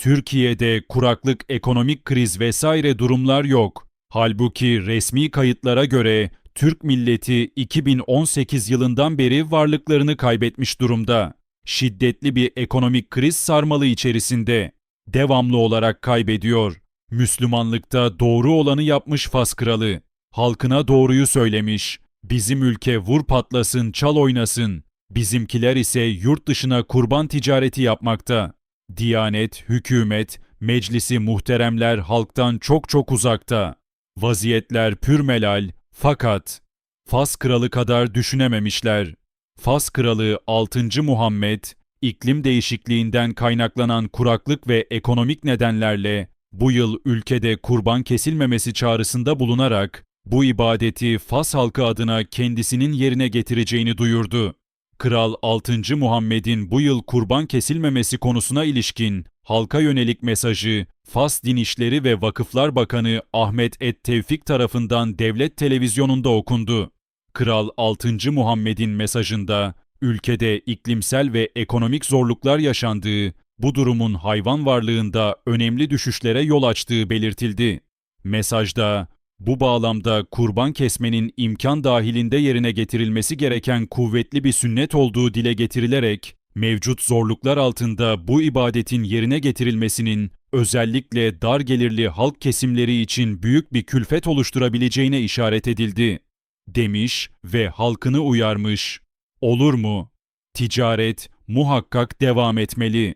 Türkiye'de kuraklık, ekonomik kriz vesaire durumlar yok. Halbuki resmi kayıtlara göre Türk milleti 2018 yılından beri varlıklarını kaybetmiş durumda. Şiddetli bir ekonomik kriz sarmalı içerisinde. Devamlı olarak kaybediyor. Müslümanlıkta doğru olanı yapmış Fas kralı. Halkına doğruyu söylemiş. Bizim ülke vur patlasın, çal oynasın. Bizimkiler ise yurt dışına kurban ticareti yapmakta. Diyanet, hükümet, meclisi muhteremler halktan çok çok uzakta. Vaziyetler pürmelal fakat Fas kralı kadar düşünememişler. Fas kralı 6. Muhammed, iklim değişikliğinden kaynaklanan kuraklık ve ekonomik nedenlerle bu yıl ülkede kurban kesilmemesi çağrısında bulunarak bu ibadeti Fas halkı adına kendisinin yerine getireceğini duyurdu. Kral 6. Muhammed'in bu yıl kurban kesilmemesi konusuna ilişkin halka yönelik mesajı Fas Din İşleri ve Vakıflar Bakanı Ahmet Et Tevfik tarafından devlet televizyonunda okundu. Kral 6. Muhammed'in mesajında ülkede iklimsel ve ekonomik zorluklar yaşandığı, bu durumun hayvan varlığında önemli düşüşlere yol açtığı belirtildi. Mesajda bu bağlamda kurban kesmenin imkan dahilinde yerine getirilmesi gereken kuvvetli bir sünnet olduğu dile getirilerek, mevcut zorluklar altında bu ibadetin yerine getirilmesinin özellikle dar gelirli halk kesimleri için büyük bir külfet oluşturabileceğine işaret edildi. Demiş ve halkını uyarmış. Olur mu? Ticaret muhakkak devam etmeli.